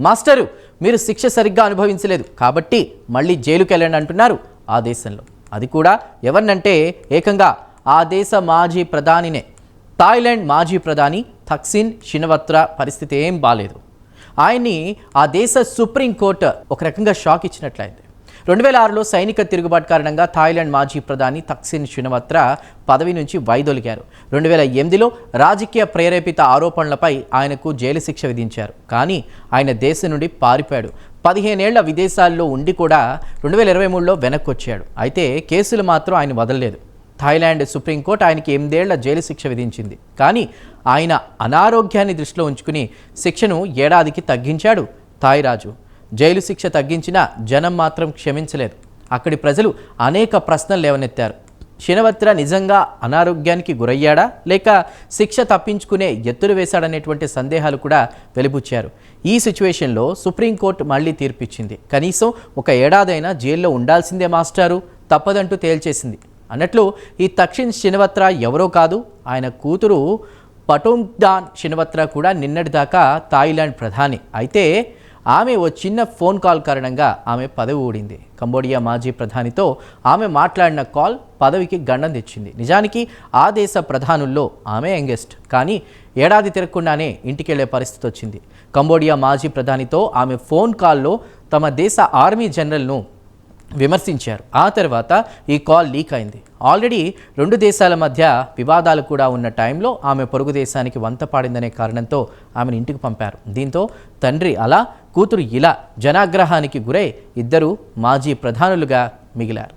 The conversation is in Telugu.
మాస్టరు మీరు శిక్ష సరిగ్గా అనుభవించలేదు. కాబట్టి మళ్ళీ జైలుకి వెళ్ళండి అంటున్నారు ఆ దేశంలో. అది కూడా ఎవరినంటే ఏకంగా ఆ దేశ మాజీ ప్రధానినే. థాయిలాండ్ మాజీ ప్రధాని థక్సిన్ షినవత్ర పరిస్థితి ఏం బాలేదు. ఆయన్ని ఆ దేశ సుప్రీంకోర్టు ఒక రకంగా షాక్ ఇచ్చినట్లయింది. రెండు వేల ఆరులో సైనిక తిరుగుబాటు కారణంగా థాయిలాండ్ మాజీ ప్రధాని తక్సిన్ షినవత్ర పదవి నుంచి వైదొలిగారు రెండు వేల ఎనిమిదిలో రాజకీయ ప్రేరేపిత ఆరోపణలపై ఆయనకు జైలు శిక్ష విధించారు. కానీ ఆయన దేశం నుండి పారిపోయాడు. పదిహేనేళ్ళ విదేశాల్లో ఉండి కూడా రెండు వేల ఇరవై మూడులో వెనక్కి వచ్చాడు అయితే కేసులు మాత్రం ఆయన వదలలేదు. థాయిలాండ్ సుప్రీంకోర్టు ఆయనకి ఎనిమిదేళ్ళ జైలు శిక్ష విధించింది. కానీ ఆయన అనారోగ్యాన్ని దృష్టిలో ఉంచుకుని శిక్షను ఏడాదికి తగ్గించాడు థాయిరాజు. జైలు శిక్ష తగ్గించినా జనం మాత్రం క్షమించలేదు. అక్కడి ప్రజలు అనేక ప్రశ్నలు లేవనెత్తారు. శినవత్ర నిజంగా అనారోగ్యానికి గురయ్యాడా? లేక శిక్ష తప్పించుకునే ఎత్తులు వేశాడనేటువంటి సందేహాలు కూడా వెలిబుచ్చారు. ఈ సిచ్యువేషన్లో సుప్రీంకోర్టు మళ్ళీ తీర్పిచ్చింది. కనీసం ఒక ఏడాదైనా జైల్లో ఉండాల్సిందే మాస్టారు. తప్పదంటూ తేల్చేసింది. అన్నట్లు ఈ తక్షిణ్ శినవత్ర ఎవరో కాదు ఆయన కూతురు పటోంగ్డాన్ శినవత్ర కూడా నిన్నటిదాకా థాయిలాండ్ ప్రధాని. అయితే ఆమె ఓ చిన్న ఫోన్ కాల్ కారణంగా ఆమె పదవి ఊడింది. కంబోడియా మాజీ ప్రధానితో ఆమె మాట్లాడిన కాల్ పదవికి గండం తెచ్చింది. నిజానికి ఆ దేశ ప్రధానుల్లో ఆమె యంగెస్ట్. కానీ ఏడాది తిరగకుండానే ఇంటికెళ్ళే పరిస్థితి వచ్చింది. కంబోడియా మాజీ ప్రధానితో ఆమె ఫోన్ కాల్లో తమ దేశ ఆర్మీ జనరల్ను విమర్శించారు. ఆ తర్వాత ఈ కాల్ లీక్ అయింది. ఆల్రెడీ రెండు దేశాల మధ్య వివాదాలు కూడా ఉన్న టైంలో ఆమె పొరుగు దేశానికి వంత పాడిందనే కారణంతో ఆమెను ఇంటికి పంపారు. దీంతో తండ్రి అలా కూతురు ఇలా జనాగ్రహానికి గురై ఇద్దరు మాజీ ప్రధానులుగా మిగిలారు.